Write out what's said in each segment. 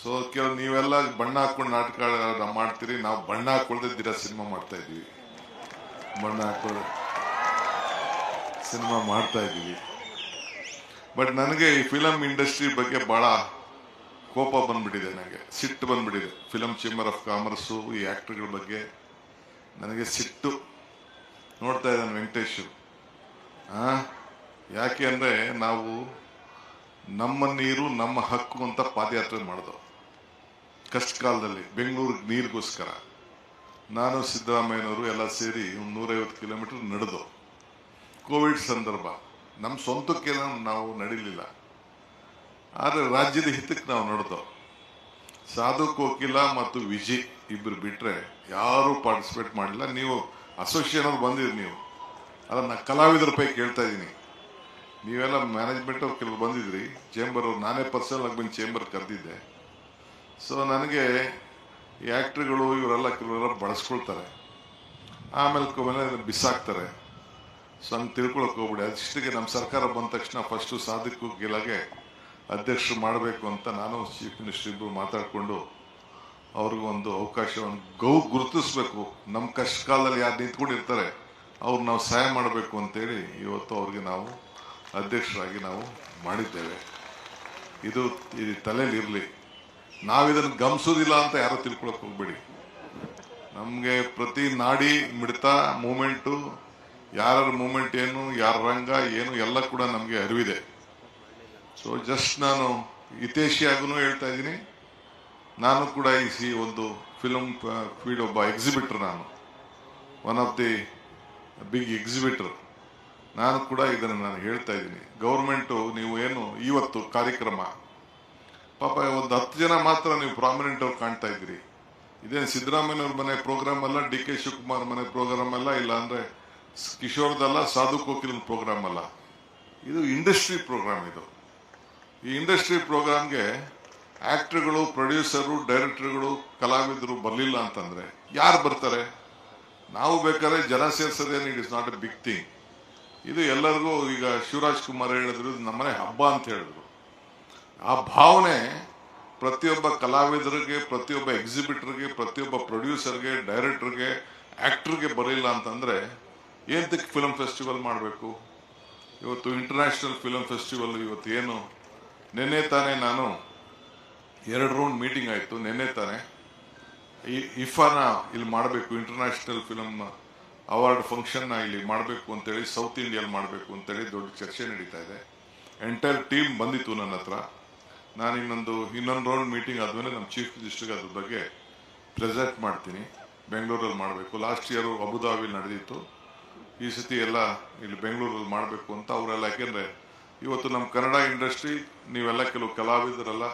So ಕೆಲವು ನೀವೆಲ್ಲ ಬಣ್ಣ ಹಾಕೊಂಡು ನಾಟಕ ಮಾಡ್ತೀರಿ. ನಾವು ಬಣ್ಣ ಹಾಕೊಳ್ದಿದ್ದೀರ ಸಿನಿಮಾ ಮಾಡ್ತಾ ಇದೀವಿ ಬಣ್ಣ ಹಾಕೊಳ್ಳ ಸಿನಿಮಾ ಮಾಡ್ತಾ ಇದ್ದೀವಿ. ಬಟ್ ನನಗೆ ಈ ಫಿಲಮ್ ಇಂಡಸ್ಟ್ರಿ ಬಗ್ಗೆ ಬಹಳ ಕೋಪ ಬಂದ್ಬಿಟ್ಟಿದೆ ನನಗೆ. ಸಿಟ್ಟು ಬಂದ್ಬಿಟ್ಟಿದೆ. ಫಿಲಮ್ ಚೇಂಬರ್ ಆಫ್ ಕಾಮರ್ಸು ಈ ಆಕ್ಟರ್ಗಳ ಬಗ್ಗೆ ನನಗೆ ಸಿಟ್ಟು. ನೋಡ್ತಾ ಇದ್ದಾನೆ ವೆಂಕಟೇಶ್. ಹಾಂ ಯಾಕೆ ಅಂದರೆ ನಾವು ನಮ್ಮ ನೀರು, ನಮ್ಮ ಹಕ್ಕು ಅಂತ ಪಾದಯಾತ್ರೆ ಮಾಡಿದ್ರು ಕಷ್ಟ ಕಾಲದಲ್ಲಿ ಬೆಂಗಳೂರಿಗೆ ನೀರಿಗೋಸ್ಕರ. ನಾನು ಸಿದ್ದರಾಮಯ್ಯನವರು ಎಲ್ಲ ಸೇರಿ ಒಂದು ನೂರೈವತ್ತು ಕಿಲೋಮೀಟರ್ ನಡೆದು. ಕೋವಿಡ್ ಸಂದರ್ಭ. ನಮ್ಮ ಸ್ವಂತಕ್ಕೆ ನಾವು ನಡೀಲಿಲ್ಲ. ಆದರೆ ರಾಜ್ಯದ ಹಿತಕ್ಕೆ ನಾವು ನಡೆದು. ಸಾಧು ಕೋಕಿಲ ಮತ್ತು ವಿಜಿ ಇಬ್ಬರು ಬಿಟ್ಟರೆ ಯಾರೂ ಪಾರ್ಟಿಸಿಪೇಟ್ ಮಾಡಿಲ್ಲ. ನೀವು ಅಸೋಸಿಯೇಷನ್ ಅವ್ರು ಬಂದಿರಿ ನೀವು. ಅದನ್ನು ಕಲಾವಿದರ ಪೈ ಕೇಳ್ತಾ ಇದ್ದೀನಿ. ನೀವೆಲ್ಲ ಮ್ಯಾನೇಜ್ಮೆಂಟ್ ಅವ್ರು ಕೆಲವರು ಬಂದಿದ್ರಿ. ಚೇಂಬರ್ ಅವ್ರು, ನಾನೇ ಪರ್ಸನಲ್ ಆಗಿ ಬಂದು ಚೇಂಬರ್ ಕರೆದಿದ್ದೆ. ಸೊ ನನಗೆ ಈ ಆ್ಯಕ್ಟ್ರಿಗಳು ಇವರೆಲ್ಲ ಕೆಲವರೆಲ್ಲ ಬಳಸ್ಕೊಳ್ತಾರೆ ಆಮೇಲೆ ಕೊನೆಗೆ ಬಿಸಾಕ್ತಾರೆ. ಸೊ ಹಂಗೆ ತಿಳ್ಕೊಳಕ್ಕೆ ಹೋಗ್ಬಿಡಿ. ಅದಿಷ್ಟಿಗೆ ನಮ್ಮ ಸರ್ಕಾರ ಬಂದ ತಕ್ಷಣ ಫಸ್ಟು ಸಾಧಕು ಗೆಲಗೆ ಅಧ್ಯಕ್ಷರು ಮಾಡಬೇಕು ಅಂತ ನಾನು ಚೀಫ್ ಮಿನಿಸ್ಟರ್ ಇಬ್ಬರು ಮಾತಾಡಿಕೊಂಡು ಅವ್ರಿಗೊಂದು ಅವಕಾಶವನ್ನು ಗೌ ಗುರುತಿಸ್ಬೇಕು. ನಮ್ಮ ಕಷ್ಟ ಕಾಲದಲ್ಲಿ ಯಾರು ನಿಂತ್ಕೊಂಡಿರ್ತಾರೆ, ಅವ್ರು ನಾವು ಸಹಾಯ ಮಾಡಬೇಕು ಅಂತೇಳಿ ಇವತ್ತು ಅವ್ರಿಗೆ ನಾವು ಅಧ್ಯಕ್ಷರಾಗಿ ನಾವು ಮಾಡಿದ್ದೇವೆ. ಇದು ಇದು ತಲೆಯಲ್ಲಿ ಇರಲಿ ನಾವಿದನ್ನು ಗಮನಿಸೋದಿಲ್ಲ ಅಂತ ಯಾರೋ ತಿಳ್ಕೊಳಕ್ ಹೋಗ್ಬೇಡಿ. ನಮಗೆ ಪ್ರತಿ ನಾಡಿ ಮಿಡಿತ ಮೂಮೆಂಟು ಯಾರ ಮೂಮೆಂಟ್ ಏನು, ಯಾರ ರಂಗ ಏನು, ಎಲ್ಲ ಕೂಡ ನಮಗೆ ಅರಿವಿದೆ. ಸೊ ಜಸ್ಟ್ ನಾನು ಹಿತೇಶಿಯಾಗೂ ಹೇಳ್ತಾ ಇದ್ದೀನಿ. ನಾನು ಕೂಡ ಈ ಸಿ ಒಂದು ಫಿಲಮ್ ಫೀಲ್ಡ್ ಒಬ್ಬ ಎಕ್ಸಿಬಿಟ್ರ್ ನಾನು. One of the big exhibitor ನಾನು ಕೂಡ ಇದನ್ನು ನಾನು ಹೇಳ್ತಾ ಇದ್ದೀನಿ. ಗೌರ್ಮೆಂಟು ನೀವು ಏನು ಇವತ್ತು ಕಾರ್ಯಕ್ರಮ, ಪಾಪ ಒಂದು ಹತ್ತು ಜನ ಮಾತ್ರ ನೀವು ಪ್ರಾಮಿನೆಂಟ್ ಅವ್ರು ಕಾಣ್ತಾ ಇದ್ದೀರಿ. ಇದೇನು ಸಿದ್ದರಾಮಯ್ಯವ್ರ ಮನೆ ಪ್ರೋಗ್ರಾಮ್ ಅಲ್ಲ, ಡಿ ಕೆ ಶಿವಕುಮಾರ್ ಮನೆ ಪ್ರೋಗ್ರಾಮ್ ಅಲ್ಲ, ಇಲ್ಲ ಅಂದರೆ ಕಿಶೋರ್ದಲ್ಲ ಸಾಧು ಕೋಕಿಲ್ ಪ್ರೋಗ್ರಾಮ್ ಅಲ್ಲ. ಇದು ಇಂಡಸ್ಟ್ರಿ ಪ್ರೋಗ್ರಾಮ್ ಇದು. ಈ ಇಂಡಸ್ಟ್ರಿ ಪ್ರೋಗ್ರಾಮ್ಗೆ ಆ್ಯಕ್ಟ್ರುಗಳು ಪ್ರೊಡ್ಯೂಸರು ಡೈರೆಕ್ಟರ್ಗಳು ಕಲಾವಿದರು ಬರಲಿಲ್ಲ ಅಂತಂದರೆ ಯಾರು ಬರ್ತಾರೆ? ನಾವು ಬೇಕಾದ್ರೆ ಜನ ಸೇರಿಸೋದೇನು it is not a big thing ಇದು ಎಲ್ಲರಿಗೂ ಈಗ ಶಿವರಾಜ್ ಕುಮಾರ್ ಹೇಳಿದ್ರು, ಇದು ನಮ್ಮನೆ ಹಬ್ಬ ಅಂತ ಹೇಳಿದ್ರು. ಆ ಭಾವನೆ ಪ್ರತಿಯೊಬ್ಬ ಕಲಾವಿದರಿಗೆ, ಪ್ರತಿಯೊಬ್ಬ ಎಕ್ಸಿಬಿಟರ್ಗೆ ಪ್ರತಿಯೊಬ್ಬ ಪ್ರೊಡ್ಯೂಸರ್ಗೆ ಡೈರೆಕ್ಟರ್ಗೆ ಆಕ್ಟರ್ಗೆ ಬರಲಿಲ್ಲ ಅಂತಂದ್ರೆ ಏನಕ್ಕೆ ಫಿಲಮ್ ಫೆಸ್ಟಿವಲ್ ಮಾಡಬೇಕು? ಇವತ್ತು ಇಂಟರ್ನ್ಯಾಷನಲ್ ಫಿಲಮ್ ಫೆಸ್ಟಿವಲ್ ಇವತ್ತು ಏನು? ನಿನ್ನೆ ತಾನೇ ನಾನು ಎರಡು ರೌಂಡ್ ಮೀಟಿಂಗ್ ಆಯಿತು, ನಿನ್ನೆ ತಾನೇ. ಇಫಾನ ಇಲ್ಲಿ ಮಾಡಬೇಕು ಇಂಟರ್ನ್ಯಾಷನಲ್ ಫಿಲ್ಮ್ ಅವಾರ್ಡ್ ಫಂಕ್ಷನ್ನ ಇಲ್ಲಿ ಮಾಡಬೇಕು ಅಂತೇಳಿ ಸೌತ್ ಇಂಡಿಯಲ್ಲಿ ಮಾಡಬೇಕು ಅಂತೇಳಿ ದೊಡ್ಡ ಚರ್ಚೆ ನಡೀತಾ ಇದೆ. ಎಂಟೈರ್ ಟೀಮ್ ಬಂದಿತ್ತು ನನ್ನ ಹತ್ರ. ನಾನು ಇನ್ನೊಂದು ಇನ್ನೊಂದು ರೌಂಡ್ ಮೀಟಿಂಗ್ ಆದ್ಮೇಲೆ ನಮ್ಮ ಚೀಫ್ ಮಿನಿಸ್ಟರ್ಗೆ ಅದ್ರ ಬಗ್ಗೆ ಪ್ರೆಸೆಂಟ್ ಮಾಡ್ತೀನಿ. ಬೆಂಗಳೂರಲ್ಲಿ ಮಾಡಬೇಕು. ಲಾಸ್ಟ್ ಇಯರ್ ಅಬುದಾಬಿಲಿ ನಡೆದಿತ್ತು. ಈ ಸತಿ ಎಲ್ಲ ಇಲ್ಲಿ ಬೆಂಗಳೂರಲ್ಲಿ ಮಾಡಬೇಕು ಅಂತ ಅವರೆಲ್ಲ, ಯಾಕೆಂದರೆ ಇವತ್ತು ನಮ್ಮ ಕನ್ನಡ ಇಂಡಸ್ಟ್ರಿ ನೀವೆಲ್ಲ ಕೆಲವು ಕಲಾವಿದರೆಲ್ಲ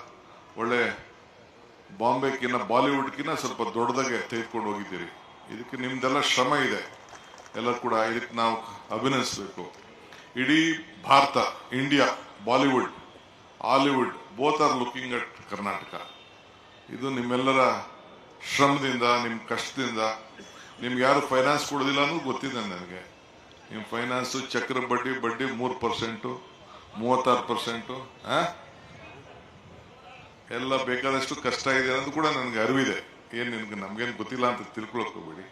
ಒಳ್ಳೆ ಬಾಂಬೆಕಿನ್ನ ಬಾಲಿವುಡ್ಕಿನ್ನ ಸ್ವಲ್ಪ ದೊಡ್ಡದಾಗೆ ತೆಗೆದುಕೊಂಡು ಹೋಗಿದ್ದೀರಿ. ಇದಕ್ಕೆ ನಿಮ್ದೆಲ್ಲ ಶ್ರಮ ಇದೆ. ಎಲ್ಲ ಕೂಡ ಇದಕ್ಕೆ ನಾವು ಅಭಿನಯಿಸಬೇಕು ಇಡೀ Bharat, India, Bollywood, Hollywood both are looking at Karnataka ಇದು ನಿಮ್ಮೆಲ್ಲರ ಶ್ರಮದಿಂದ ನಿಮ್ಮ ಕಷ್ಟದಿಂದ. ನಿಮ್ಗೆ ಯಾರು ಫೈನಾನ್ಸ್ ಕೊಡೋದಿಲ್ಲ ಅನ್ನೋದು ಗೊತ್ತಿದೆ ನನಗೆ. ನಿಮ್ಮ ಫೈನಾನ್ಸು ಚಕ್ರ ಬಡ್ಡಿ ಬಡ್ಡಿ ಮೂರು ಪರ್ಸೆಂಟು ಮೂವತ್ತಾರು ಪರ್ಸೆಂಟು ಎಲ್ಲ ಬೇಕಾದಷ್ಟು ಕಷ್ಟ ಇದೆ ಅನ್ನೋದು ಕೂಡ ನನಗೆ ಅರಿವಿದೆ. ಏನು ನಿನ್ಗೆ, ನಮಗೇನು ಗೊತ್ತಿಲ್ಲ ಅಂತ ತಿಳ್ಕೊಳಕ್ ಹೋಗ್ಬೇಡಿ.